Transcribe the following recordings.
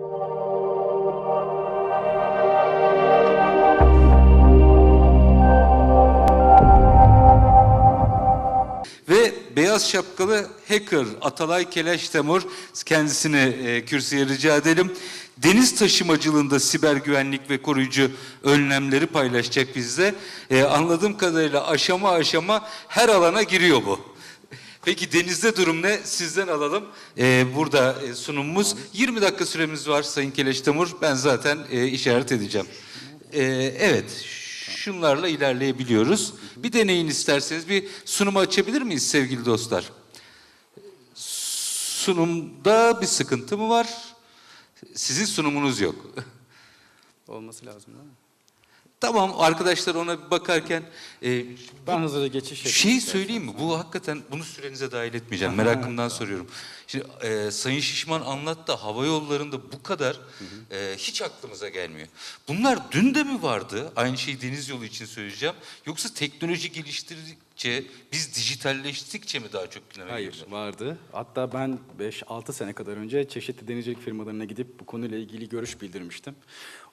Ve beyaz şapkalı hacker Atalay Keleş Temur kendisini e, kürsüye rica edelim. Deniz taşımacılığında siber güvenlik ve koruyucu önlemleri paylaşacak bizle. E, anladığım kadarıyla aşama aşama her alana giriyor bu. Peki denizde durum ne? Sizden alalım. E, burada e, sunumumuz. 20 dakika süremiz var Sayın Keleş Temur. Ben zaten e, işaret edeceğim. E, evet, şunlarla ilerleyebiliyoruz. Bir deneyin isterseniz. Bir sunumu açabilir miyiz sevgili dostlar? Sunumda bir sıkıntı mı var? Sizin sunumunuz yok. Olması lazım değil mi? Tamam arkadaşlar ona bir bakarken e, Ben hızlıca geçiş istersen. söyleyeyim mi? Bu hakikaten bunu sürenize dahil etmeyeceğim. Merakımdan soruyorum. Şimdi e, Sayın Şişman anlattı hava yollarında bu kadar e, hiç aklımıza gelmiyor. Bunlar dün de mi vardı? Aynı şeyi deniz yolu için söyleyeceğim. Yoksa teknoloji geliştirdikçe, biz dijitalleştikçe mi daha çok gündeme Hayır geliyor? vardı. Hatta ben 5-6 sene kadar önce çeşitli denizcilik firmalarına gidip bu konuyla ilgili görüş bildirmiştim.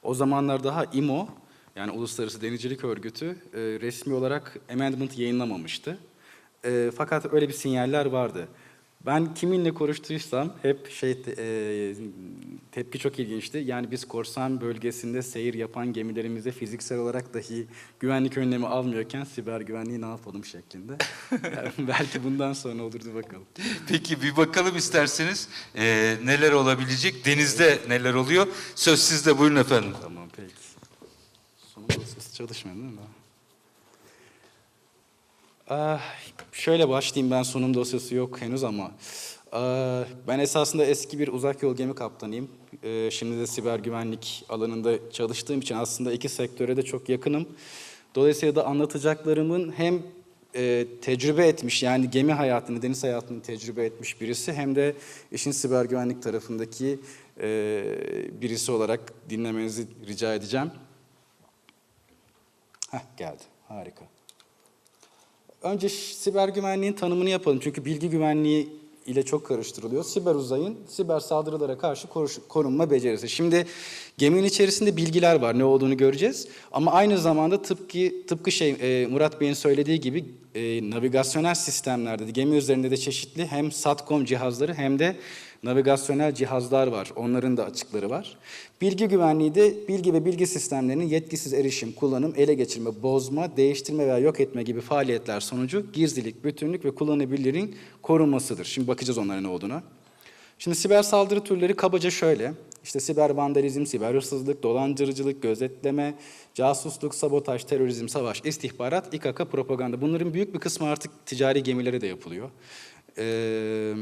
O zamanlar daha IMO yani Uluslararası Denizcilik Örgütü e, resmi olarak amendment yayınlamamıştı. E, fakat öyle bir sinyaller vardı. Ben kiminle konuştuysam hep şey e, tepki çok ilginçti. Yani biz korsan bölgesinde seyir yapan gemilerimize fiziksel olarak dahi güvenlik önlemi almıyorken siber güvenliği ne yapalım şeklinde. Yani belki bundan sonra olurdu bakalım. Peki bir bakalım isterseniz e, neler olabilecek? Denizde neler oluyor? Söz sizde buyurun efendim. Tamam peki. Sonunda ses çalışmıyor değil mi? Ah, şöyle başlayayım ben sunum dosyası yok henüz ama ah, ben esasında eski bir uzak yol gemi kaptanıyım. Ee, Şimdi de siber güvenlik alanında çalıştığım için aslında iki sektöre de çok yakınım. Dolayısıyla da anlatacaklarımın hem e, tecrübe etmiş yani gemi hayatını, deniz hayatını tecrübe etmiş birisi hem de işin siber güvenlik tarafındaki e, birisi olarak dinlemenizi rica edeceğim. Heh, geldi. Harika. Önce siber güvenliğin tanımını yapalım. Çünkü bilgi güvenliği ile çok karıştırılıyor. Siber uzayın siber saldırılara karşı korunma becerisi. Şimdi geminin içerisinde bilgiler var. Ne olduğunu göreceğiz. Ama aynı zamanda tıpkı tıpkı şey e, Murat Bey'in söylediği gibi e, navigasyonel sistemlerde de gemi üzerinde de çeşitli hem satcom cihazları hem de navigasyonel cihazlar var. Onların da açıkları var. Bilgi güvenliği de bilgi ve bilgi sistemlerinin yetkisiz erişim, kullanım, ele geçirme, bozma, değiştirme veya yok etme gibi faaliyetler sonucu gizlilik, bütünlük ve kullanılabilirliğin korunmasıdır. Şimdi bakacağız onlara ne olduğuna. Şimdi siber saldırı türleri kabaca şöyle. İşte siber vandalizm, siber hırsızlık, dolandırıcılık, gözetleme, casusluk, sabotaj, terörizm, savaş, istihbarat, İKK, propaganda. Bunların büyük bir kısmı artık ticari gemilere de yapılıyor. Ee,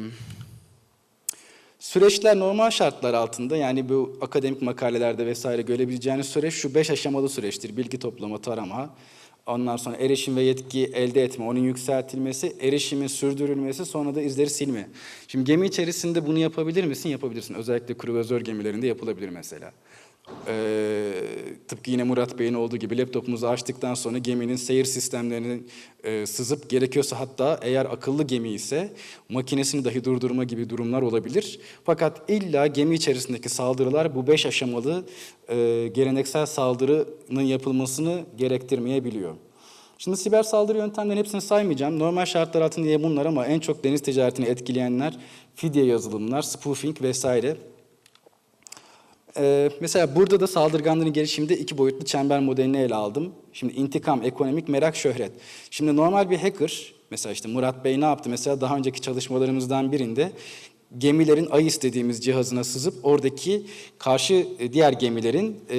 Süreçler normal şartlar altında yani bu akademik makalelerde vesaire görebileceğiniz süreç şu beş aşamalı süreçtir. Bilgi toplama, tarama, ondan sonra erişim ve yetki elde etme, onun yükseltilmesi, erişimin sürdürülmesi, sonra da izleri silme. Şimdi gemi içerisinde bunu yapabilir misin? Yapabilirsin. Özellikle kruvazör gemilerinde yapılabilir mesela. Ee, tıpkı yine Murat Bey'in olduğu gibi laptopumuzu açtıktan sonra geminin seyir sistemlerini e, sızıp gerekiyorsa hatta eğer akıllı gemi ise makinesini dahi durdurma gibi durumlar olabilir. Fakat illa gemi içerisindeki saldırılar bu beş aşamalı e, geleneksel saldırının yapılmasını gerektirmeyebiliyor. Şimdi siber saldırı yöntemlerinin hepsini saymayacağım. Normal şartlar altında bunlar ama en çok deniz ticaretini etkileyenler fidye yazılımlar, spoofing vesaire. Ee, mesela burada da saldırganların gelişiminde iki boyutlu çember modelini ele aldım. Şimdi intikam, ekonomik, merak, şöhret. Şimdi normal bir hacker, mesela işte Murat Bey ne yaptı? Mesela daha önceki çalışmalarımızdan birinde gemilerin AIS dediğimiz cihazına sızıp oradaki karşı e, diğer gemilerin e,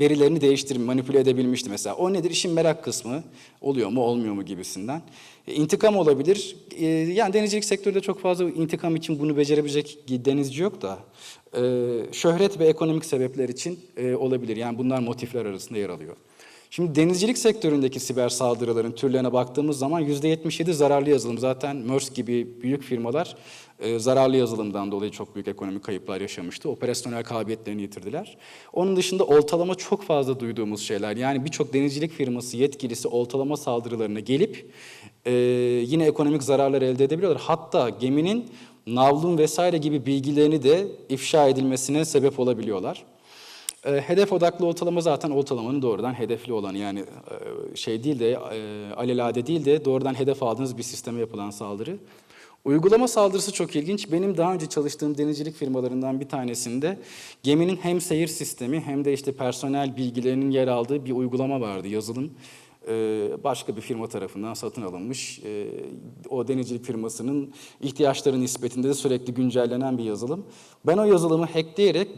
verilerini değiştirip manipüle edebilmişti mesela. O nedir? İşin merak kısmı. Oluyor mu, olmuyor mu gibisinden. E, intikam olabilir. E, yani denizcilik sektöründe çok fazla intikam için bunu becerebilecek denizci yok da. E, şöhret ve ekonomik sebepler için e, olabilir. Yani bunlar motifler arasında yer alıyor. Şimdi denizcilik sektöründeki siber saldırıların türlerine baktığımız zaman %77 zararlı yazılım. Zaten Maersk gibi büyük firmalar e, zararlı yazılımdan dolayı çok büyük ekonomik kayıplar yaşamıştı. Operasyonel kabiliyetlerini yitirdiler. Onun dışında oltalama çok fazla duyduğumuz şeyler. Yani birçok denizcilik firması yetkilisi oltalama saldırılarına gelip e, yine ekonomik zararlar elde edebiliyorlar. Hatta geminin navlun vesaire gibi bilgilerini de ifşa edilmesine sebep olabiliyorlar. E, hedef odaklı oltalama zaten oltalamanın doğrudan hedefli olanı yani e, şey değil de alelade değil de doğrudan hedef aldığınız bir sisteme yapılan saldırı. Uygulama saldırısı çok ilginç. Benim daha önce çalıştığım denizcilik firmalarından bir tanesinde geminin hem seyir sistemi hem de işte personel bilgilerinin yer aldığı bir uygulama vardı, yazılım. Ee, başka bir firma tarafından satın alınmış. Ee, o denizcilik firmasının ihtiyaçları nispetinde de sürekli güncellenen bir yazılım. Ben o yazılımı hackleyerek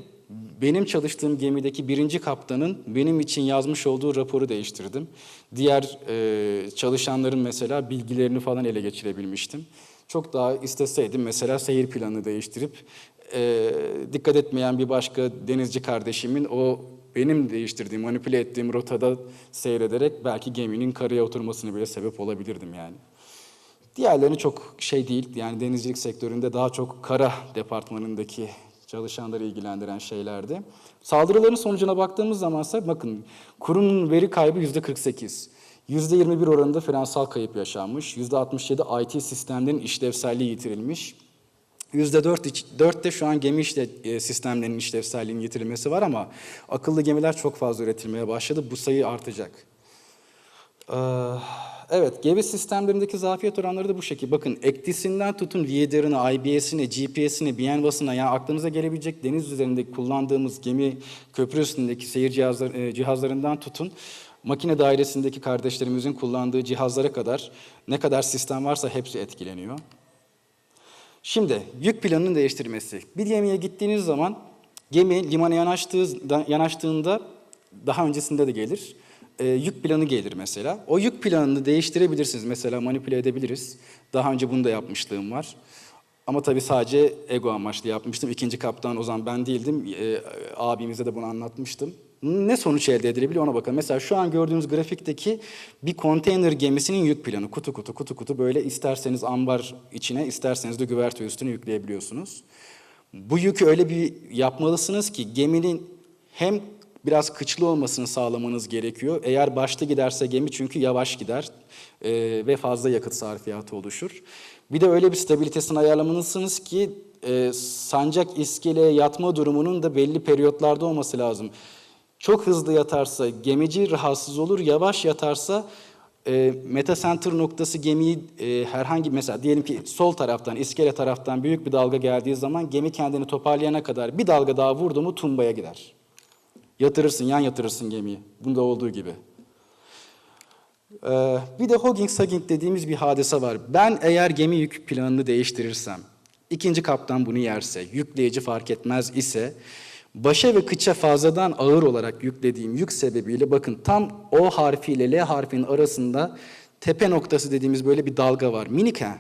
benim çalıştığım gemideki birinci kaptanın benim için yazmış olduğu raporu değiştirdim. Diğer e, çalışanların mesela bilgilerini falan ele geçirebilmiştim. Çok daha isteseydim mesela seyir planını değiştirip e, dikkat etmeyen bir başka denizci kardeşimin o benim değiştirdiğim, manipüle ettiğim rotada seyrederek belki geminin karaya oturmasını bile sebep olabilirdim yani. Diğerlerini çok şey değil. Yani denizcilik sektöründe daha çok kara departmanındaki çalışanları ilgilendiren şeylerdi. Saldırıların sonucuna baktığımız zamansa bakın kurumun veri kaybı yüzde 48. Yüzde 21 oranında finansal kayıp yaşanmış. Yüzde 67 IT sistemlerin işlevselliği yitirilmiş. Yüzde dört de şu an gemi işte e, sistemlerinin işlevselliğinin yitirilmesi var ama akıllı gemiler çok fazla üretilmeye başladı. Bu sayı artacak. Ee, Evet, gemi sistemlerindeki zafiyet oranları da bu şekilde. Bakın, ektisinden tutun VDR'ına, IBS'ine, GPS'ine, BNVAS'ına yani aklınıza gelebilecek deniz üzerinde kullandığımız gemi köprü üstündeki seyir cihazlar, e, cihazlarından tutun makine dairesindeki kardeşlerimizin kullandığı cihazlara kadar ne kadar sistem varsa hepsi etkileniyor. Şimdi yük planının değiştirmesi. Bir gemiye gittiğiniz zaman gemi limana yanaştığı, yanaştığında daha öncesinde de gelir. E, yük planı gelir mesela. O yük planını değiştirebilirsiniz. Mesela manipüle edebiliriz. Daha önce bunu da yapmışlığım var. Ama tabii sadece ego amaçlı yapmıştım. İkinci kaptan o zaman ben değildim. E, abimize de bunu anlatmıştım. Ne sonuç elde edilebiliyor ona bakalım. Mesela şu an gördüğünüz grafikteki bir konteyner gemisinin yük planı. Kutu kutu kutu kutu böyle isterseniz ambar içine isterseniz de güverte üstüne yükleyebiliyorsunuz. Bu yükü öyle bir yapmalısınız ki geminin hem biraz kıçlı olmasını sağlamanız gerekiyor. Eğer başta giderse gemi çünkü yavaş gider e, ve fazla yakıt sarfiyatı oluşur. Bir de öyle bir stabilitesini ayarlamalısınız ki e, sancak iskeleye yatma durumunun da belli periyotlarda olması lazım. Çok hızlı yatarsa gemici rahatsız olur, yavaş yatarsa e, metacenter noktası gemiyi e, herhangi mesela diyelim ki sol taraftan, iskele taraftan büyük bir dalga geldiği zaman gemi kendini toparlayana kadar bir dalga daha vurdu mu tumbaya gider. Yatırırsın, yan yatırırsın gemiyi. Bunda olduğu gibi. Ee, bir de hogging sagging dediğimiz bir hadise var. Ben eğer gemi yük planını değiştirirsem, ikinci kaptan bunu yerse, yükleyici fark etmez ise, başa ve kıça fazladan ağır olarak yüklediğim yük sebebiyle bakın tam O harfiyle L harfinin arasında tepe noktası dediğimiz böyle bir dalga var. Minik ha.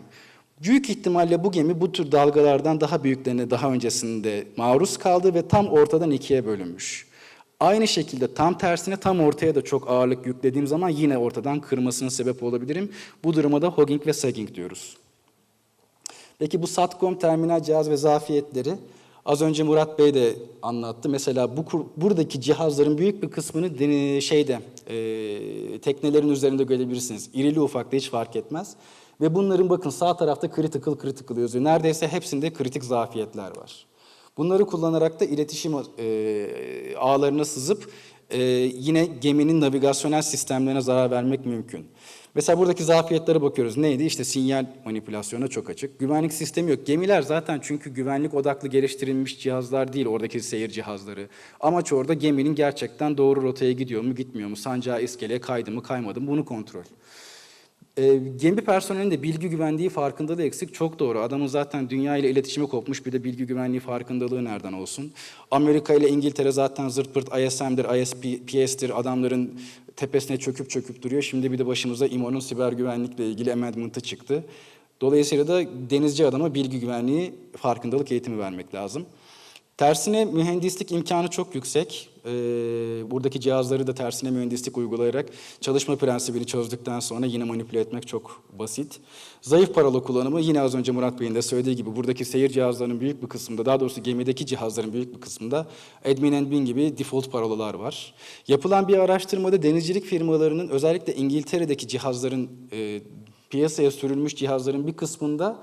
Büyük ihtimalle bu gemi bu tür dalgalardan daha büyüklerine daha öncesinde maruz kaldı ve tam ortadan ikiye bölünmüş. Aynı şekilde tam tersine tam ortaya da çok ağırlık yüklediğim zaman yine ortadan kırmasına sebep olabilirim. Bu duruma da hogging ve sagging diyoruz. Peki bu SATCOM terminal cihaz ve zafiyetleri az önce Murat Bey de anlattı. Mesela bu buradaki cihazların büyük bir kısmını şeyde e, teknelerin üzerinde görebilirsiniz. İrili ufaklı hiç fark etmez. Ve bunların bakın sağ tarafta critical critical yazıyor. Neredeyse hepsinde kritik zafiyetler var. Bunları kullanarak da iletişim e, ağlarına sızıp e, yine geminin navigasyonel sistemlerine zarar vermek mümkün. Mesela buradaki zafiyetlere bakıyoruz. Neydi? İşte sinyal manipülasyona çok açık. Güvenlik sistemi yok. Gemiler zaten çünkü güvenlik odaklı geliştirilmiş cihazlar değil oradaki seyir cihazları. Amaç orada geminin gerçekten doğru rotaya gidiyor mu gitmiyor mu? Sancağı iskeleye kaydı mı kaymadı mı bunu kontrol. E, gemi personelinin de bilgi güvenliği farkındalığı eksik. Çok doğru. Adamın zaten dünya ile iletişime kopmuş bir de bilgi güvenliği farkındalığı nereden olsun? Amerika ile İngiltere zaten zırt pırt ISM'dir, ISPS'tir. Adamların tepesine çöküp çöküp duruyor. Şimdi bir de başımıza İMO'nun siber güvenlikle ilgili amendment'ı çıktı. Dolayısıyla da denizci adama bilgi güvenliği farkındalık eğitimi vermek lazım. Tersine mühendislik imkanı çok yüksek. Ee, buradaki cihazları da tersine mühendislik uygulayarak çalışma prensibini çözdükten sonra yine manipüle etmek çok basit. Zayıf paralı kullanımı yine az önce Murat Bey'in de söylediği gibi buradaki seyir cihazlarının büyük bir kısmında, daha doğrusu gemideki cihazların büyük bir kısmında admin and bin gibi default parolalar var. Yapılan bir araştırmada denizcilik firmalarının özellikle İngiltere'deki cihazların, e, piyasaya sürülmüş cihazların bir kısmında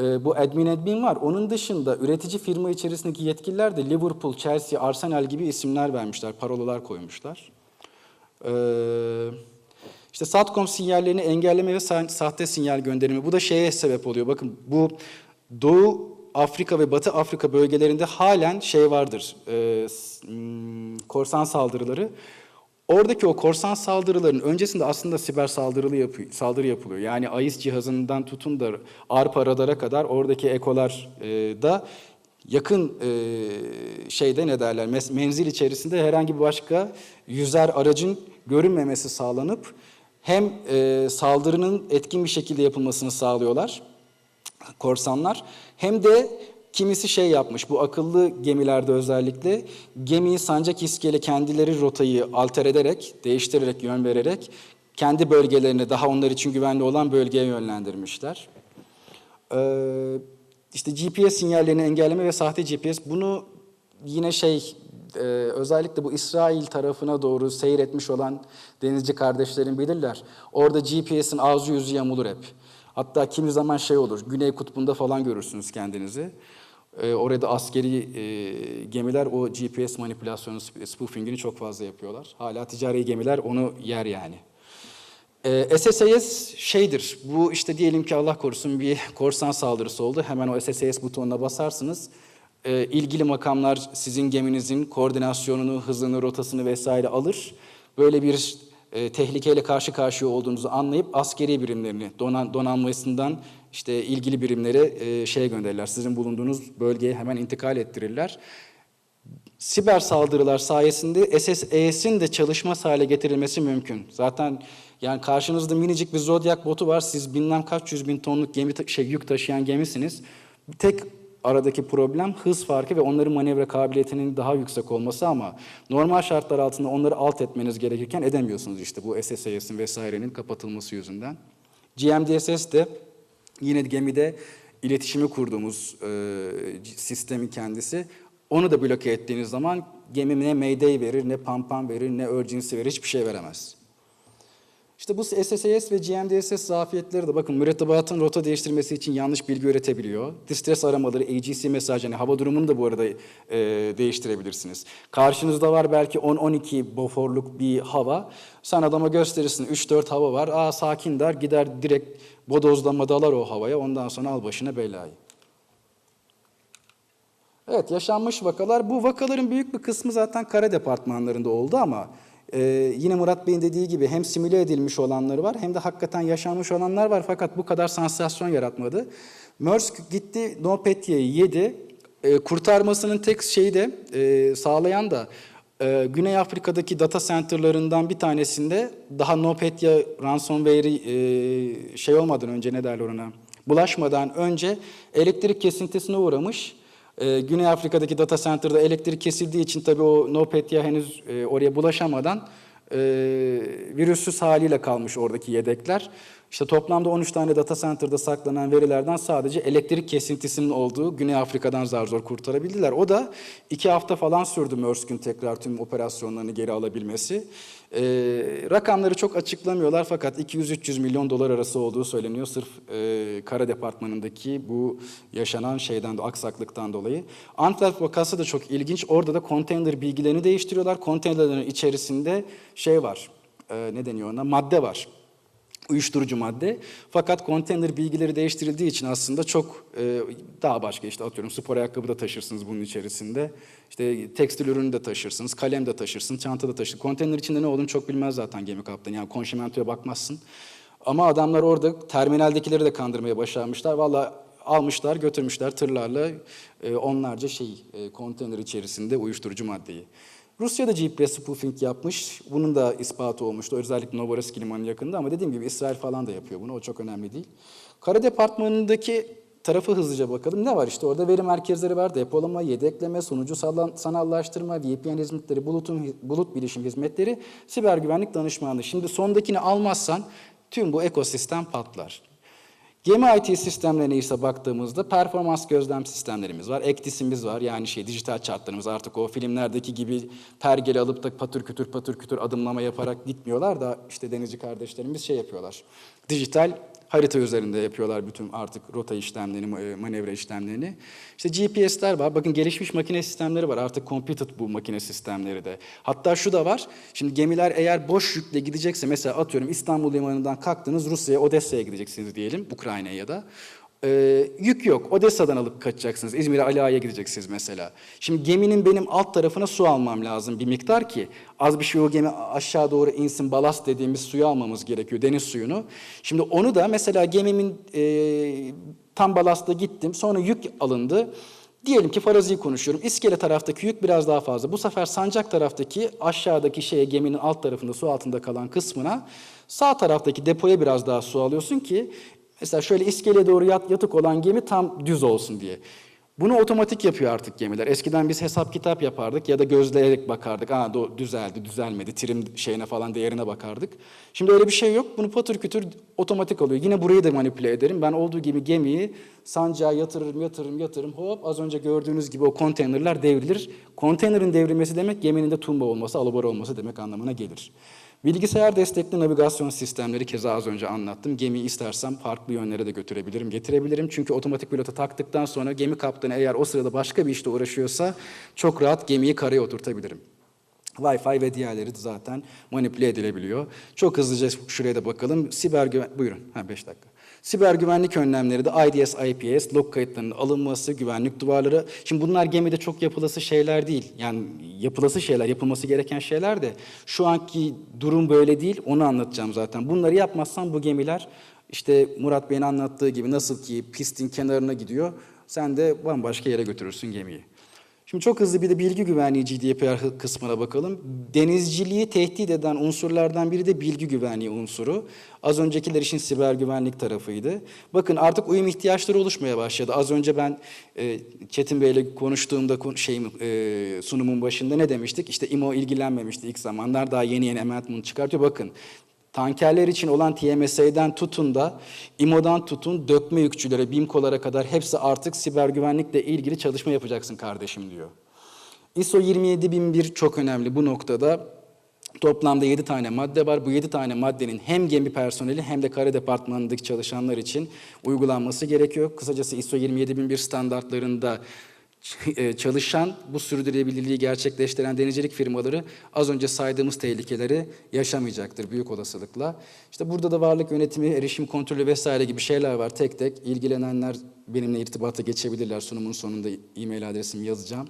e, bu admin admin var. Onun dışında üretici firma içerisindeki yetkililer de Liverpool, Chelsea, Arsenal gibi isimler vermişler, parolalar koymuşlar. Ee, işte Satcom sinyallerini engelleme ve sa- sahte sinyal gönderimi. Bu da şeye sebep oluyor. Bakın bu Doğu Afrika ve Batı Afrika bölgelerinde halen şey vardır. e, korsan saldırıları. Oradaki o korsan saldırıların öncesinde aslında siber saldırılı yapı, saldırı yapılıyor. Yani AIS cihazından tutun da ARPA radara kadar oradaki ekolar e, da yakın e, şeyde ne derler menzil içerisinde herhangi bir başka yüzer aracın görünmemesi sağlanıp hem e, saldırının etkin bir şekilde yapılmasını sağlıyorlar korsanlar hem de kimisi şey yapmış bu akıllı gemilerde özellikle gemiyi sancak iskele kendileri rotayı alter ederek değiştirerek yön vererek kendi bölgelerine daha onlar için güvenli olan bölgeye yönlendirmişler. Ee, işte GPS sinyallerini engelleme ve sahte GPS bunu yine şey e, özellikle bu İsrail tarafına doğru seyretmiş olan denizci kardeşlerim bilirler. Orada GPS'in ağzı yüzü yamulur hep. Hatta kimi zaman şey olur, Güney Kutbu'nda falan görürsünüz kendinizi. Ee, orada askeri e, gemiler o GPS manipülasyonu, spoofingini çok fazla yapıyorlar. Hala ticari gemiler onu yer yani. Ee, SSIS şeydir, bu işte diyelim ki Allah korusun bir korsan saldırısı oldu. Hemen o SSIS butonuna basarsınız. Ee, ilgili makamlar sizin geminizin koordinasyonunu, hızını, rotasını vesaire alır. Böyle bir e, tehlikeyle karşı karşıya olduğunuzu anlayıp askeri birimlerini, donan, donanmasından işte ilgili birimlere e, şeye gönderirler. Sizin bulunduğunuz bölgeye hemen intikal ettirirler siber saldırılar sayesinde SSE'sin de çalışmaz hale getirilmesi mümkün. Zaten yani karşınızda minicik bir Zodiac botu var. Siz bilmem kaç yüz bin tonluk gemi şey yük taşıyan gemisiniz. Tek aradaki problem hız farkı ve onların manevra kabiliyetinin daha yüksek olması ama normal şartlar altında onları alt etmeniz gerekirken edemiyorsunuz işte bu SSE'sin vesairenin kapatılması yüzünden. GMDSS de yine gemide iletişimi kurduğumuz e, sistemin kendisi. Onu da bloke ettiğiniz zaman gemi ne mayday verir, ne pam pam verir, ne urgency verir, hiçbir şey veremez. İşte bu SSAS ve GMDSS zafiyetleri de bakın mürettebatın rota değiştirmesi için yanlış bilgi üretebiliyor. Distress aramaları, AGC mesaj, hani hava durumunu da bu arada e, değiştirebilirsiniz. Karşınızda var belki 10-12 boforluk bir hava. Sen adama gösterirsin 3-4 hava var. Aa sakin der gider direkt bodozlama dalar o havaya. Ondan sonra al başına belayı. Evet yaşanmış vakalar. Bu vakaların büyük bir kısmı zaten kara departmanlarında oldu ama e, yine Murat Bey'in dediği gibi hem simüle edilmiş olanları var hem de hakikaten yaşanmış olanlar var fakat bu kadar sansasyon yaratmadı. Maersk gitti Nopetye'yi yedi. E, kurtarmasının tek şeyi de e, sağlayan da e, Güney Afrika'daki data center'larından bir tanesinde daha Nopetya ransomware'i e, şey olmadan önce ne derler ona bulaşmadan önce elektrik kesintisine uğramış. Ee, Güney Afrika'daki data center'da elektrik kesildiği için tabii o NotPetya henüz e, oraya bulaşamadan e, virüssüz haliyle kalmış oradaki yedekler. İşte toplamda 13 tane data center'da saklanan verilerden sadece elektrik kesintisinin olduğu Güney Afrika'dan zar zor kurtarabildiler. O da iki hafta falan sürdü Maersk'ün tekrar tüm operasyonlarını geri alabilmesi. Ee, rakamları çok açıklamıyorlar fakat 200-300 milyon dolar arası olduğu söyleniyor sırf e, kara departmanındaki bu yaşanan şeyden de aksaklıktan dolayı. Antwerp vakası da çok ilginç. Orada da konteyner bilgilerini değiştiriyorlar. Konteynerlerin içerisinde şey var. e, ne deniyor ona? Madde var uyuşturucu madde. Fakat konteyner bilgileri değiştirildiği için aslında çok e, daha başka işte atıyorum spor ayakkabı da taşırsınız bunun içerisinde. İşte tekstil ürünü de taşırsınız, kalem de taşırsın, çanta da taşırsın. Konteyner içinde ne olduğunu çok bilmez zaten gemi kaptanı. Yani konşimentoya bakmazsın. Ama adamlar orada terminaldekileri de kandırmaya başarmışlar. Valla almışlar, götürmüşler tırlarla e, onlarca şey e, konteyner içerisinde uyuşturucu maddeyi. Rusya da GPS spoofing yapmış. Bunun da ispatı olmuştu. Özellikle Novorossiysk limanı yakında ama dediğim gibi İsrail falan da yapıyor bunu. O çok önemli değil. Kara departmanındaki tarafı hızlıca bakalım. Ne var işte orada veri merkezleri var. Depolama, yedekleme, sunucu sanallaştırma, VPN hizmetleri, bulutun, bulut bilişim hizmetleri, siber güvenlik danışmanlığı. Şimdi sondakini almazsan tüm bu ekosistem patlar. Gemi IT sistemlerine ise baktığımızda performans gözlem sistemlerimiz var. Ektisimiz var yani şey dijital chartlarımız artık o filmlerdeki gibi pergeli alıp da patır kütür patır kütür adımlama yaparak gitmiyorlar da işte denizci kardeşlerimiz şey yapıyorlar. Dijital Harita üzerinde yapıyorlar bütün artık rota işlemlerini, e, manevra işlemlerini. İşte GPS'ler var. Bakın gelişmiş makine sistemleri var. Artık computed bu makine sistemleri de. Hatta şu da var. Şimdi gemiler eğer boş yükle gidecekse mesela atıyorum İstanbul limanından kalktınız Rusya'ya, Odessa'ya gideceksiniz diyelim. Ukrayna'ya ya da. Ee, yük yok. Odessa'dan alıp kaçacaksınız. İzmir'e Ali Ağa'ya gideceksiniz mesela. Şimdi geminin benim alt tarafına su almam lazım bir miktar ki az bir şey o gemi aşağı doğru insin balast dediğimiz suyu almamız gerekiyor deniz suyunu. Şimdi onu da mesela gemimin e, tam balasta gittim sonra yük alındı. Diyelim ki farazi konuşuyorum. İskele taraftaki yük biraz daha fazla. Bu sefer sancak taraftaki aşağıdaki şeye geminin alt tarafında su altında kalan kısmına sağ taraftaki depoya biraz daha su alıyorsun ki Mesela şöyle iskeleye doğru yat, yatık olan gemi tam düz olsun diye. Bunu otomatik yapıyor artık gemiler. Eskiden biz hesap kitap yapardık ya da gözleyerek bakardık. Aa düzeldi, düzelmedi, trim şeyine falan değerine bakardık. Şimdi öyle bir şey yok. Bunu patır kütür otomatik alıyor. Yine burayı da manipüle ederim. Ben olduğu gibi gemiyi sancağa yatırırım, yatırırım, yatırırım. Hop az önce gördüğünüz gibi o konteynerler devrilir. Konteynerin devrilmesi demek geminin de tumba olması, alabora olması demek anlamına gelir. Bilgisayar destekli navigasyon sistemleri keza az önce anlattım. Gemiyi istersem farklı yönlere de götürebilirim, getirebilirim. Çünkü otomatik pilota taktıktan sonra gemi kaptanı eğer o sırada başka bir işte uğraşıyorsa çok rahat gemiyi karaya oturtabilirim. Wi-Fi ve diğerleri zaten manipüle edilebiliyor. Çok hızlıca şuraya da bakalım. Siber güven... Buyurun. Ha 5 dakika. Siber güvenlik önlemleri de IDS, IPS, log kayıtlarının alınması, güvenlik duvarları. Şimdi bunlar gemide çok yapılası şeyler değil. Yani yapılası şeyler, yapılması gereken şeyler de şu anki durum böyle değil. Onu anlatacağım zaten. Bunları yapmazsan bu gemiler işte Murat Bey'in anlattığı gibi nasıl ki pistin kenarına gidiyor. Sen de bambaşka yere götürürsün gemiyi. Şimdi çok hızlı bir de bilgi güvenliği GDPR kısmına bakalım. Denizciliği tehdit eden unsurlardan biri de bilgi güvenliği unsuru. Az öncekiler için siber güvenlik tarafıydı. Bakın artık uyum ihtiyaçları oluşmaya başladı. Az önce ben e, Çetin Bey'le konuştuğumda kon- şeyim, e, sunumun başında ne demiştik? İşte IMO ilgilenmemişti ilk zamanlar. Daha yeni yeni amendment çıkartıyor. Bakın Tankerler için olan TMSA'den tutun da İMO'dan tutun dökme yükçülere, BİMKO'lara kadar hepsi artık siber güvenlikle ilgili çalışma yapacaksın kardeşim diyor. ISO 27001 çok önemli bu noktada. Toplamda 7 tane madde var. Bu 7 tane maddenin hem gemi personeli hem de kara departmanındaki çalışanlar için uygulanması gerekiyor. Kısacası ISO 27001 standartlarında çalışan, bu sürdürülebilirliği gerçekleştiren denizcilik firmaları az önce saydığımız tehlikeleri yaşamayacaktır büyük olasılıkla. İşte burada da varlık yönetimi, erişim kontrolü vesaire gibi şeyler var tek tek. İlgilenenler benimle irtibata geçebilirler. Sunumun sonunda e-mail adresimi yazacağım.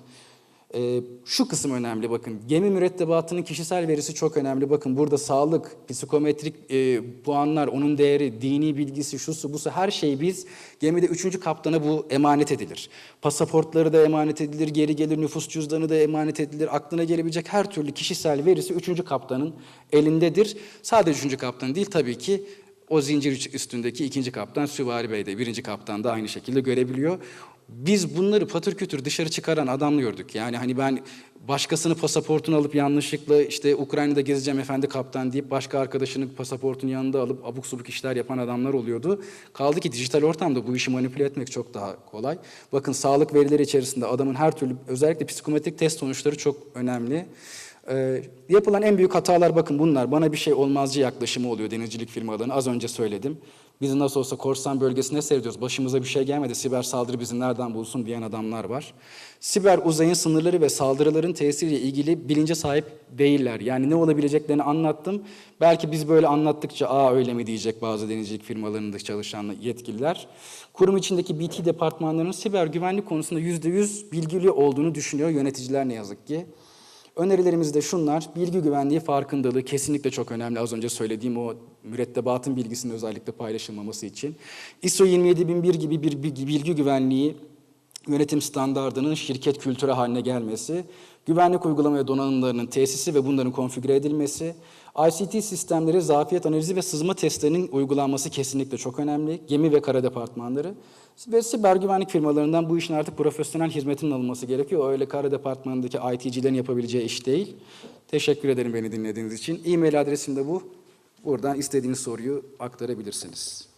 Ee, şu kısım önemli bakın. Gemi mürettebatının kişisel verisi çok önemli. Bakın burada sağlık, psikometrik e, puanlar, onun değeri, dini bilgisi, şusu busu her şey biz gemide üçüncü kaptana bu emanet edilir. Pasaportları da emanet edilir, geri gelir nüfus cüzdanı da emanet edilir. Aklına gelebilecek her türlü kişisel verisi üçüncü kaptanın elindedir. Sadece üçüncü kaptan değil tabii ki o zincir üstündeki ikinci kaptan Süvari Bey de birinci kaptan da aynı şekilde görebiliyor. Biz bunları patır kütür dışarı çıkaran adam gördük. Yani hani ben başkasının pasaportunu alıp yanlışlıkla işte Ukrayna'da gezeceğim efendi kaptan deyip başka arkadaşının pasaportunu yanında alıp abuk subuk işler yapan adamlar oluyordu. Kaldı ki dijital ortamda bu işi manipüle etmek çok daha kolay. Bakın sağlık verileri içerisinde adamın her türlü özellikle psikometrik test sonuçları çok önemli. Ee, yapılan en büyük hatalar bakın bunlar. Bana bir şey olmazcı yaklaşımı oluyor denizcilik firmalarının. Az önce söyledim. Biz nasıl olsa korsan bölgesinde seyrediyoruz. Başımıza bir şey gelmedi. Siber saldırı bizi nereden bulsun diyen adamlar var. Siber uzayın sınırları ve saldırıların tesiriyle ilgili bilince sahip değiller. Yani ne olabileceklerini anlattım. Belki biz böyle anlattıkça aa öyle mi diyecek bazı denizcilik firmalarında çalışan yetkililer. Kurum içindeki BT departmanlarının siber güvenlik konusunda yüzde yüz bilgili olduğunu düşünüyor yöneticiler ne yazık ki. Önerilerimiz de şunlar. Bilgi güvenliği farkındalığı kesinlikle çok önemli. Az önce söylediğim o mürettebatın bilgisinin özellikle paylaşılmaması için. ISO 27001 gibi bir bilgi güvenliği yönetim standardının şirket kültürü haline gelmesi, güvenlik uygulama ve donanımlarının tesisi ve bunların konfigüre edilmesi, ICT sistemleri, zafiyet analizi ve sızma testlerinin uygulanması kesinlikle çok önemli. Gemi ve kara departmanları ve siber güvenlik firmalarından bu işin artık profesyonel hizmetinin alınması gerekiyor. Öyle kara departmanındaki IT'cilerin yapabileceği iş değil. Teşekkür ederim beni dinlediğiniz için. E-mail adresim de bu. Buradan istediğiniz soruyu aktarabilirsiniz.